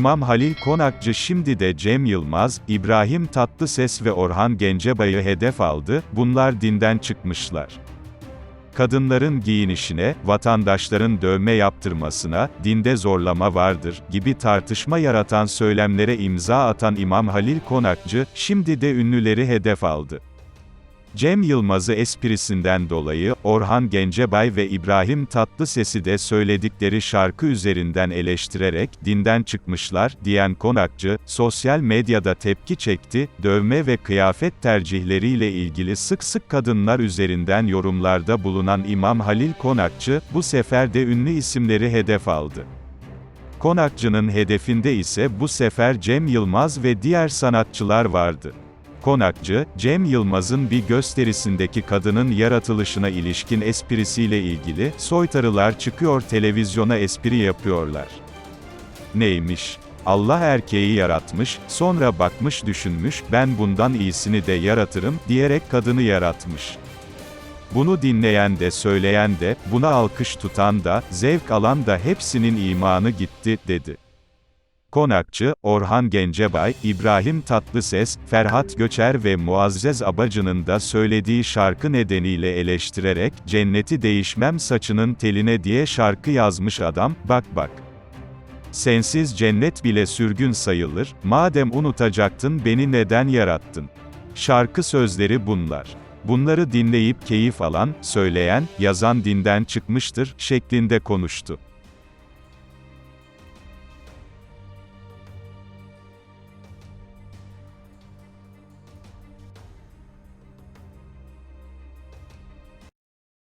İmam Halil Konakçı şimdi de Cem Yılmaz, İbrahim Tatlıses ve Orhan Gencebay'ı hedef aldı, bunlar dinden çıkmışlar. Kadınların giyinişine, vatandaşların dövme yaptırmasına, dinde zorlama vardır, gibi tartışma yaratan söylemlere imza atan İmam Halil Konakçı, şimdi de ünlüleri hedef aldı. Cem Yılmaz'ı esprisinden dolayı, Orhan Gencebay ve İbrahim Tatlıses'i de söyledikleri şarkı üzerinden eleştirerek, dinden çıkmışlar, diyen Konakçı, sosyal medyada tepki çekti, dövme ve kıyafet tercihleriyle ilgili sık sık kadınlar üzerinden yorumlarda bulunan İmam Halil Konakçı, bu sefer de ünlü isimleri hedef aldı. Konakçı'nın hedefinde ise bu sefer Cem Yılmaz ve diğer sanatçılar vardı. Konakçı, Cem Yılmaz'ın bir gösterisindeki kadının yaratılışına ilişkin esprisiyle ilgili, soytarılar çıkıyor televizyona espri yapıyorlar. Neymiş? Allah erkeği yaratmış, sonra bakmış düşünmüş, ben bundan iyisini de yaratırım, diyerek kadını yaratmış. Bunu dinleyen de söyleyen de, buna alkış tutan da, zevk alan da hepsinin imanı gitti, dedi. Konakçı, Orhan Gencebay, İbrahim Tatlıses, Ferhat Göçer ve Muazzez Abacı'nın da söylediği şarkı nedeniyle eleştirerek, Cenneti değişmem saçının teline diye şarkı yazmış adam, bak bak. Sensiz cennet bile sürgün sayılır, madem unutacaktın beni neden yarattın? Şarkı sözleri bunlar. Bunları dinleyip keyif alan, söyleyen, yazan dinden çıkmıştır, şeklinde konuştu.